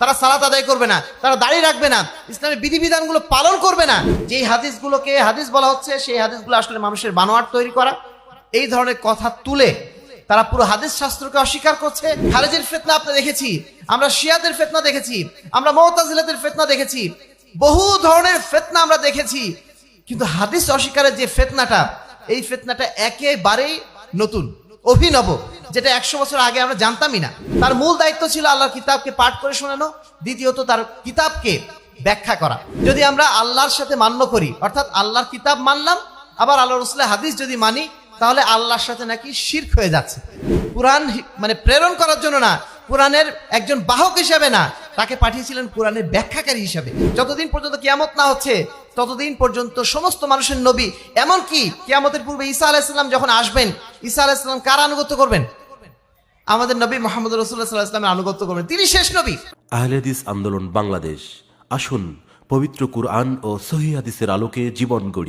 তারা সালাত আদায় করবে না, তারা দাঁড়িয়ে রাখবে না ইসলামের বিধিবিধানগুলো পালন করবে না। যেই হাদিসগুলোকে, হাদিস বলা হচ্ছে, সেই হাদিসগুলো আসলে মানুষের বানোয়ার তৈরি করা। এই ধরনের কথা তুলে তারা পুরো হাদিস শাস্ত্রকে অস্বীকার করছে। খারেজের ফেতনা আপনি দেখেছি, আমরা শিয়াদের ফেতনা দেখেছি, আমরা মমতাজিলাদের ফেতনা দেখেছি, বহু ধরনের ফেতনা আমরা দেখেছি। কিন্তু হাদিস অস্বীকারের যে ফেতনাটা, এই ফেতনাটা একেবারেই নতুন, অভিনব। যেটা একশো বছর আগে আমরা জানতামই না। তার মূল দায়িত্ব ছিল আল্লাহর কিতাবকে পাঠ করে শোনানো, দ্বিতীয়ত তার কিতাবকে ব্যাখ্যা করা। যদি আমরা আল্লাহর সাথে মান্য করি, অর্থাৎ আল্লাহর কিতাব মানলাম, আবার আল্লাহ রসুলের হাদিস যদি মানি, তাহলে আল্লাহর সাথে নাকি শির্ক হয়ে যাচ্ছে। কোরআন মানে প্রেরণ করার জন্য না, কোরআনের একজন বাহক হিসাবে না, তাকে পাঠিয়েছিলেন কোরআনের ব্যাখ্যাকারী হিসাবে। যতদিন পর্যন্ত কিয়ামত না হচ্ছে, ততদিন পর্যন্ত সমস্ত মানুষের নবী, এমনকি কিয়ামতের পূর্বে ঈসা আলাইসাল্লাম যখন আসবেন, ঈসা আলাইসাল্লাম কার আনুগত্য করবেন? আমাদের নবী মোহাম্মদ রসুল্লাহ সাল্লাহ আনুগত্য করবেন। তিনি শেষ নবী। আহলেদিস আন্দোলন, বাংলাদেশ। আসুন, পবিত্র কুরআন ও সহি হাদিসের আলোকে জীবন গড়ি।